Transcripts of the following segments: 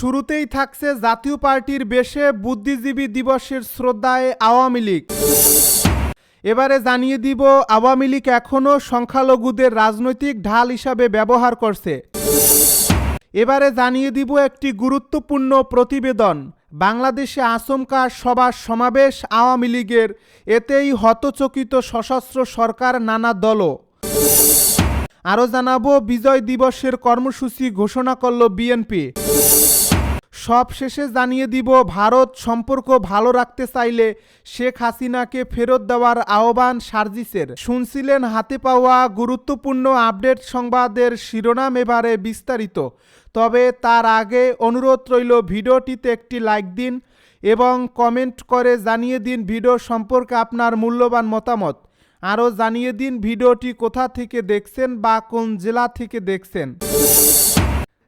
শুরুতেই থাকছে জাতীয় পার্টির বেশে বুদ্ধিজীবী দিবসের শ্রদ্ধায় আওয়ামী লীগ। এবারে জানিয়ে দিব, আওয়ামী লীগ এখনও সংখ্যালঘুদের রাজনৈতিক ঢাল হিসাবে ব্যবহার করছে। এবারে জানিয়ে দিব একটি গুরুত্বপূর্ণ প্রতিবেদন। বাংলাদেশে আচমকা সভা সমাবেশ আওয়ামী লীগের। এতেই হতচকিত সশস্ত্র সরকার নানা দলও। আরও জানাব, বিজয় দিবসের কর্মসূচি ঘোষণা করল বিএনপি। সব শেষে জানিয়ে দিব, ভারত সম্পর্ক ভালো রাখতে চাইলে শেখ হাসিনাকে ফেরত দেওয়ার আহ্বান সার্জিসের। শুনছিলেন হাতে পাওয়া গুরুত্বপূর্ণ আপডেট সংবাদের শিরোনাম এবারে বিস্তারিত। তবে তার আগে অনুরোধ রইল ভিডিওটিতে একটি লাইক দিন এবং কমেন্ট করে জানিয়ে দিন ভিডিও সম্পর্কে আপনার মূল্যবান মতামত। আরও জানিয়ে দিন ভিডিওটি কোথা থেকে দেখছেন বা কোন জেলা থেকে দেখছেন।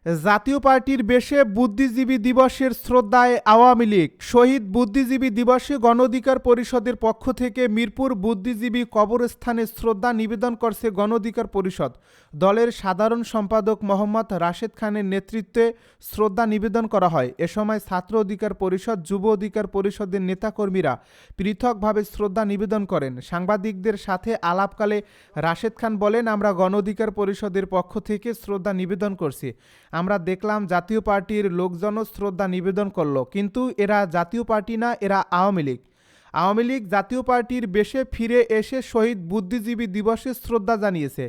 জাতীয় পার্টির বেশে বুদ্ধিজীবী দিবসের শ্রদ্ধায় আওয়ামী লীগ। শহীদ বুদ্ধিজীবী দিবসে গণ অধিকার পরিষদের পক্ষ থেকে মিরপুর বুদ্ধিজীবী কবরস্থানে শ্রদ্ধা নিবেদন করছে গণ অধিকার পরিষদ। দলের সাধারণ সম্পাদক মোহাম্মদ রাশেদ খানের নেতৃত্বে শ্রদ্ধা নিবেদন করা হয়। এ সময় ছাত্র অধিকার পরিষদ, যুব অধিকার পরিষদের নেতাকর্মীরা পৃথকভাবে শ্রদ্ধা নিবেদন করেন। সাংবাদিকদের সাথে আলাপকালে রাশেদ খান বলেন, আমরা গণ অধিকার পরিষদের পক্ষ থেকে শ্রদ্ধা নিবেদন করছি। আমরা দেখলাম জাতীয় পার্টির লোকজনও শ্রদ্ধা নিবেদন করল, কিন্তু এরা জাতীয় পার্টি না, এরা আওয়ামী লীগ। আওয়ামী লীগ জাতীয় পার্টির বেশে ফিরে এসে শহীদ বুদ্ধিজীবী দিবসে শ্রদ্ধা জানিয়েছে।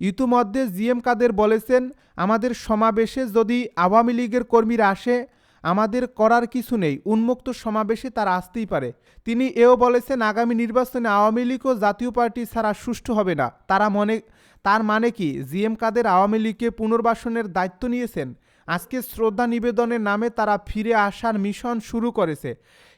ইতিমধ্যে জিএম কাদের বলেছেন, আমাদের সমাবেশে যদি আওয়ামী লীগের কর্মীরা আসে, আমাদের করার কিছু নেই, উন্মুক্ত সমাবেশে তারা আসতেই পারে। তিনি এও বলেছেন, আগামী নির্বাচনে আওয়ামী লীগ ও জাতীয় পার্টি ছাড়া সুষ্ঠু হবে না। তারা মনে তার মানে কি? জিএম কাদের আওয়ামী লীগকে পুনর্বাসনের দায়িত্ব নিয়েছেন? আজকে শ্রদ্ধা নিবেদনের নামে তারা ফিরে আসার মিশন শুরু করেছে।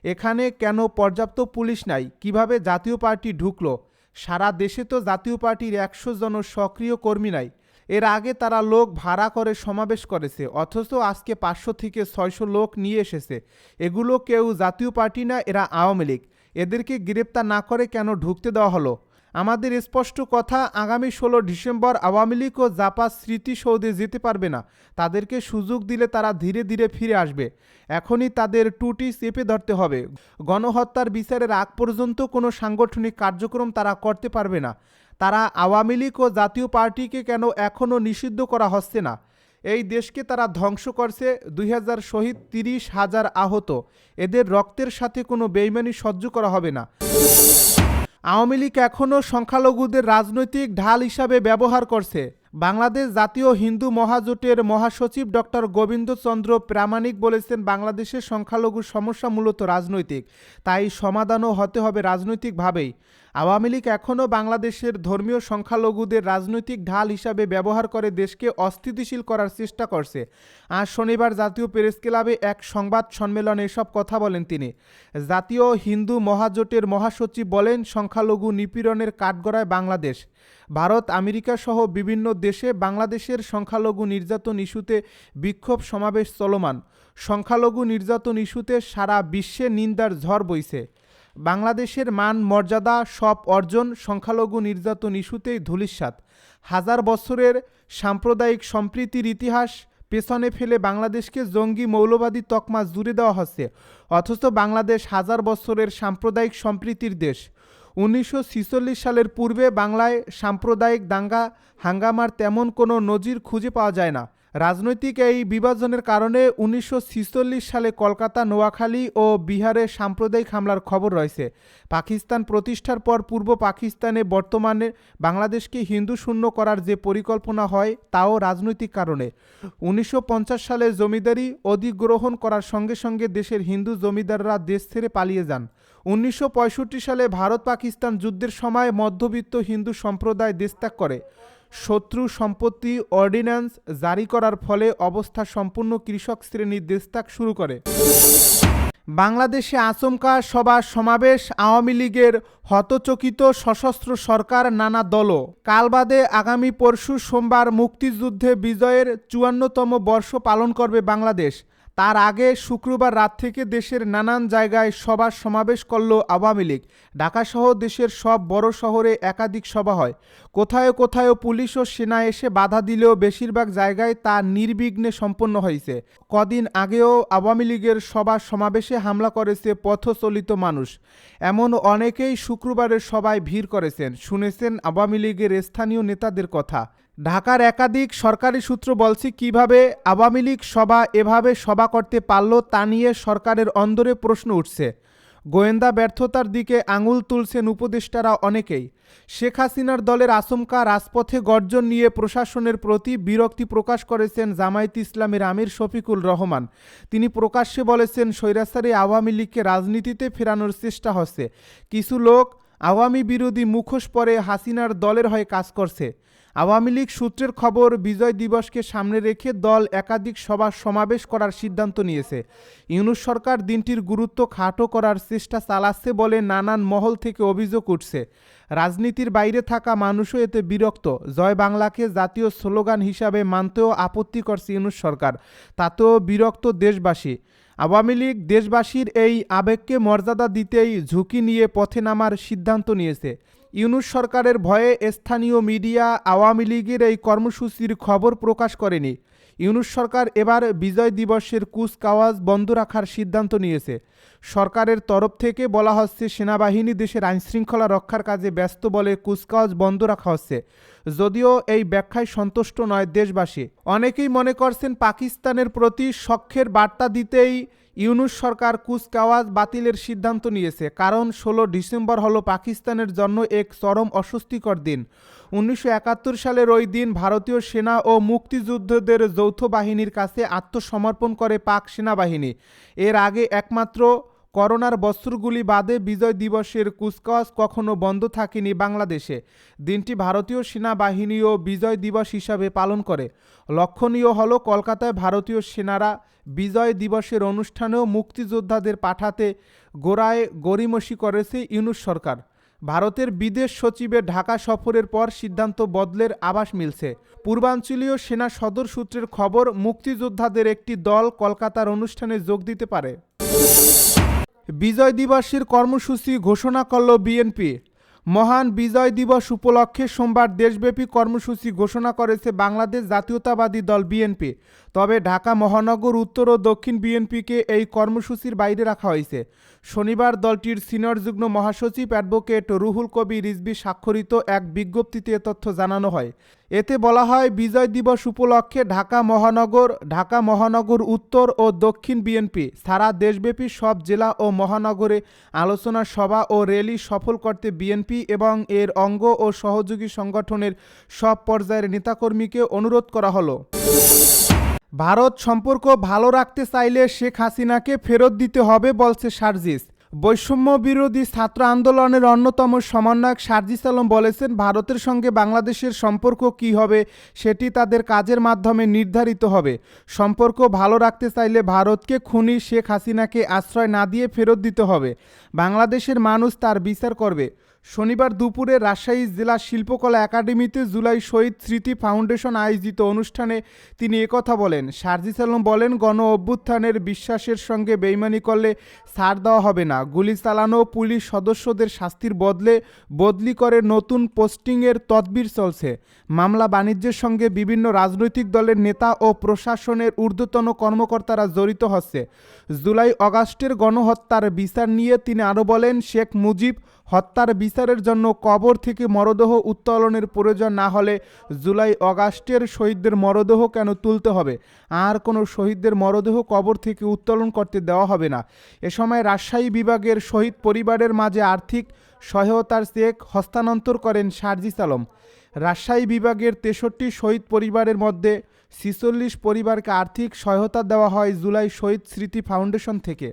এখানে কেন পর্যাপ্ত পুলিশ নাই? কীভাবে জাতীয় পার্টি ঢুকলো? সারা দেশে তো জাতীয় পার্টির একশো জন সক্রিয় কর্মী নাই। এর আগে তারা লোক ভাড়া করে সমাবেশ করেছে, অথচ আজকে পাঁচশো থেকে ছয়শো লোক নিয়ে এসেছে। এগুলো কেউ জাতীয় পার্টি না, এরা আওয়ামী লীগ। এদেরকে গ্রেপ্তার না করে কেন ঢুকতে দেওয়া হলো? আমাদের স্পষ্ট কথা আগামী ষোলো ডিসেম্বর আওয়ামী লীগ ও জাপা স্মৃতিসৌধে যেতে পারবে না। তাদেরকে সুযোগ দিলে তারা ধীরে ধীরে ফিরে আসবে। এখনই তাদের টুটি চেপে ধরতে হবে। গণহত্যার বিচারের আগ পর্যন্ত কোনো সাংগঠনিক কার্যক্রম তারা করতে পারবে না। তারা আওয়ামী লীগ ও জাতীয় পার্টিকে কেন এখনও নিষিদ্ধ করা হচ্ছে না? এই দেশকে তারা ধ্বংস করছে দুই হাজার শহীদ তিরিশ হাজার আহত। এদের রক্তের সাথে কোনো বেইমানি সহ্য করা হবে না। আওয়ামী লীগ এখনও সংখ্যালঘুদের রাজনৈতিক ঢাল হিসাবে ব্যবহার করছে। বাংলাদেশ জাতীয় হিন্দু মহাজোটের মহাসচিব ডক্টর গোবিন্দচন্দ্র প্রামাণিক বলেছেন, বাংলাদেশের সংখ্যালঘু সমস্যা মূলত রাজনৈতিক, তাই সমাধানও হতে হবে রাজনৈতিকভাবেই। আওয়ামী লীগ এখনও বাংলাদেশের ধর্মীয় সংখ্যালঘুদের রাজনৈতিক ঢাল হিসাবে ব্যবহার করে দেশকে অস্থিতিশীল করার চেষ্টা করছে। আজ শনিবার জাতীয় প্রেস ক্লাবে এক সংবাদ সম্মেলনে এসব কথা বলেন তিনি। জাতীয় হিন্দু মহাজোটের মহাসচিব বলেন, সংখ্যালঘু নিপীড়নের কাঠগড়ায় বাংলাদেশ। ভারত, আমেরিকা সহ বিভিন্ন দেশে বাংলাদেশের সংখ্যালঘু নির্যাতন ইস্যুতে বিক্ষোভ সমাবেশ চলমান। সংখ্যালঘু নির্যাতন ইস্যুতে সারা বিশ্বে নিন্দার ঝড় বইছে। বাংলাদেশের মান, মর্যাদা, সব অর্জন, সংখ্যালঘু নির্যাতন ইস্যুতেই ধূলিসাৎ হাজার বছরের সাম্প্রদায়িক সম্প্রীতির ইতিহাস পেছনে ফেলে বাংলাদেশকে জঙ্গি মৌলবাদী তকমা জুড়ে দেওয়া হচ্ছে। অথচ বাংলাদেশ হাজার বছরের সাম্প্রদায়িক সম্প্রীতির দেশ। উনিশশো ছেচল্লিশ সালের পূর্বে বাংলায় সাম্প্রদায়িক দাঙ্গা হাঙ্গামার তেমন কোনো নজির খুঁজে পাওয়া যায় না। রাজনৈতিক এই বিভাজনের কারণে উনিশশো সালে কলকাতা, নোয়াখালী ও বিহারে সাম্প্রদায়িক হামলার খবর রয়েছে। পাকিস্তান প্রতিষ্ঠার পর পূর্ব পাকিস্তানে বর্তমানে বাংলাদেশকে হিন্দু শূন্য করার যে পরিকল্পনা হয়, তাও রাজনৈতিক কারণে। উনিশশো পঞ্চাশ সালে জমিদারি অধিগ্রহণ করার সঙ্গে সঙ্গে দেশের হিন্দু জমিদাররা দেশ ছেড়ে পালিয়ে যান। উনিশশো পঁয়ষট্টি সালে ভারত পাকিস্তান যুদ্ধের সময় মধ্যবিত্ত হিন্দু সম্প্রদায় দেশত্যাগ করে। শত্রু সম্পত্তি অর্ডিন্যান্স জারি করার ফলে অবস্থা সম্পূর্ণ কৃষক শ্রেণির দেশত্যাগ শুরু করে। বাংলাদেশে আচমকা সভা সমাবেশ আওয়ামী লীগের হতচকিত সশস্ত্র সরকার নানা দলও। কাল বাদে আগামী পরশু সোমবার মুক্তিযুদ্ধে বিজয়ের চুয়ান্নতম বর্ষ পালন করবে বাংলাদেশ। তার আগে শুক্রবার রাত থেকে দেশের নানান জায়গায় সভা সমাবেশ করল আওয়ামী লীগ। ঢাকাসহ দেশের সব বড় শহরে একাধিক সভা হয়। কোথায় কোথায় পুলিশ ও সেনা এসে বাধা দিলেও বেশিরভাগ জায়গায় তা নির্বিঘ্নে সম্পন্ন হয়েছে। কদিন আগেও আওয়ামী লীগের সভা সমাবেশে হামলা করেছে পথচলিত মানুষ। এমন অনেকেই শুক্রবারের সভায় ভিড় করেছেন, শুনেছেন আওয়ামী লীগের স্থানীয় নেতাদের কথা। ঢাকার একাধিক সরকারি সূত্র বলছে কীভাবে আওয়ামী লীগ সভা এভাবে সভা করতে পারল তা নিয়ে সরকারের অন্দরে প্রশ্ন উঠছে। গোয়েন্দা ব্যর্থতার দিকে আঙুল তুলছেন উপদেষ্টারা অনেকেই। শেখ হাসিনার দলের আচমকা রাজপথে গর্জন নিয়ে প্রশাসনের প্রতি বিরক্তি প্রকাশ করেছেন জামায়াত ইসলামের আমির শফিকুল রহমান। তিনি প্রকাশ্যে বলেছেন, স্বৈরাচারী আওয়ামী লীগকে রাজনীতিতে ফেরানোর চেষ্টা হচ্ছে। কিছু লোক আওয়ামী বিরোধী মুখোশ পরে হাসিনার দলের হয়ে কাজ করছে। আওয়ামী লীগ সূত্রের খবর, বিজয় দিবসকে সামনে রেখে দল একাধিক সভা সমাবেশ করার সিদ্ধান্ত নিয়েছে। ইউনুস সরকার দিনটির গুরুত্ব খাটো করার চেষ্টা চালাচ্ছে বলে নানান মহল থেকে অভিযোগ উঠছে। রাজনীতির বাইরে থাকা মানুষও এতে বিরক্ত। জয় বাংলাকে জাতীয় স্লোগান হিসাবে মানতেও আপত্তি করছে ইউনুস সরকার। তাতেও বিরক্ত দেশবাসী। আওয়ামী লীগ দেশবাসীর এই আবেগকে মর্যাদা দিতেই ঝুঁকি নিয়ে পথে নামার সিদ্ধান্ত নিয়েছে। ইউনুস সরকারের ভয়ে স্থানীয় মিডিয়া আওয়ামী লীগের এই কর্মসূচির খবর প্রকাশ করেনি। ইউনুস সরকার এবার বিজয় দিবসের কুচকাওয়াজ বন্ধ রাখার সিদ্ধান্ত নিয়েছে। সরকারের তরফ থেকে বলা হচ্ছে, সেনাবাহিনী দেশের আইনশৃঙ্খলা রক্ষার কাজে ব্যস্ত বলে কুচকাওয়াজ বন্ধ রাখা হচ্ছে। যদিও এই ব্যাখ্যায় সন্তুষ্ট নয় দেশবাসী। অনেকেই মনে করছেন, পাকিস্তানের প্রতি সখ্যের বার্তা দিতেই ইউনুস সরকার কুচকাওয়াজ বাতিলের সিদ্ধান্ত নিয়েছে, কারণ ষোলো ডিসেম্বর হলো পাকিস্তানের জন্য এক চরম অস্বস্তিকর দিন। উনিশশো একাত্তর সালের ওই দিন ভারতীয় সেনা ও মুক্তিযুদ্ধদের যৌথ বাহিনীর কাছে আত্মসমর্পণ করে পাক সেনাবাহিনী। এর আগে একমাত্র করোনার বছরগুলি বাদে বিজয় দিবসের কুচকাওয়াজ কখনো বন্ধ থাকেনি বাংলাদেশে। দিনটি ভারতীয় সেনাবাহিনীও বিজয় দিবস হিসাবে পালন করে। লক্ষণীয় হলো কলকাতায় ভারতীয় সেনারা বিজয় দিবসের অনুষ্ঠানেও মুক্তিযোদ্ধাদের পাঠাতে গোড়ায় গড়িমসি করেছে ইউনুস সরকার। ভারতের বিদেশ সচিবের ঢাকা সফরের পর সিদ্ধান্ত বদলের আভাস মিলছে। পূর্বাঞ্চলীয় সেনা সদর সূত্রের খবর, মুক্তিযোদ্ধাদের একটি দল কলকাতার অনুষ্ঠানে যোগ দিতে পারে। বিজয় দিবসের কর্মসূচি ঘোষণা করল বিএনপি। মহান বিজয় দিবস উপলক্ষে সোমবার দেশব্যাপী কর্মসূচি ঘোষণা করেছে বাংলাদেশ জাতীয়তাবাদী দল বিএনপি। তবে ঢাকা মহানগর উত্তর ও দক্ষিণ বিএনপিকে এই কর্মসূচির বাইরে রাখা হয়েছে। শনিবার দলটির সিনিয়র যুগ্ম মহাসচিব অ্যাডভোকেট রুহুল কবি রিজবি স্বাক্ষরিত এক বিজ্ঞপ্তিতে তথ্য জানানো হয়। এতে বলা হয়, বিজয় দিবস উপলক্ষে ঢাকা মহানগর ঢাকা মহানগর উত্তর ও দক্ষিণ বিএনপি সারা দেশব্যাপী সব জেলা ও মহানগরে আলোচনা সভা ও র্যালি সফল করতে বিএনপি এবং এর অঙ্গ ও সহযোগী সংগঠনের সব পর্যায়ের নেতাকর্মীকে অনুরোধ করা হলো। ভারত সম্পর্ক ভালো রাখতে চাইলে শেখ হাসিনাকে ফেরত দিতে হবে, বলছে সার্জিস। বৈষম্য বিরোধী ছাত্র আন্দোলনের অন্যতম সমন্বয়ক সার্জিস আলম বলেছেন, ভারতের সঙ্গে বাংলাদেশের সম্পর্ক কী হবে সেটি তাদের কাজের মাধ্যমে নির্ধারিত হবে। সম্পর্ক ভালো রাখতে চাইলে ভারতকে খুনি শেখ হাসিনাকে আশ্রয় না দিয়ে ফেরত দিতে হবে। বাংলাদেশের মানুষ তার বিচার করবে। শনিবার দুপুরে রাজশাহী জেলা শিল্পকলা একাডেমিতে জুলাই শহীদ স্মৃতি ফাউন্ডেশন আয়োজিত অনুষ্ঠানে তিনি একথা বলেন, সার্জিস আলম বলেন, গণ অভ্যুত্থানের বিশ্বাসের সঙ্গে বেইমানি করলে ছাড় দেওয়া হবে না। গুলি চালানো পুলিশ সদস্যদের শাস্তির বদলে বদলি করে নতুন পোস্টিংয়ের তদবির চলছে। মামলা বাণিজ্যের সঙ্গে বিভিন্ন রাজনৈতিক দলের নেতা ও প্রশাসনের ঊর্ধ্বতন কর্মকর্তারা জড়িত হচ্ছে। জুলাই অগাস্টের গণহত্যার বিচার নিয়ে তিনি আরও বলেন, শেখ মুজিব হত্যার বিচারের জন্য কবর থেকে মরদেহ উত্তোলনের প্রয়োজন না হলে জুলাই অগাস্টের শহীদদের মরদেহ কেন তুলতে হবে? আর কোনো শহীদদের মরদেহ কবর থেকে উত্তোলন করতে দেওয়া হবে না। এ সময় রাজশাহী বিভাগের শহীদ পরিবারের মাঝে আর্থিক সহায়তার চেক হস্তান্তর করেন সার্জিস আলম। রাজশাহী বিভাগের তেষট্টি শহীদ পরিবারের মধ্যে ছিচল্লিশ পরিবারকে আর্থিক সহায়তা দেওয়া হয় জুলাই শহীদ স্মৃতি ফাউন্ডেশন থেকে।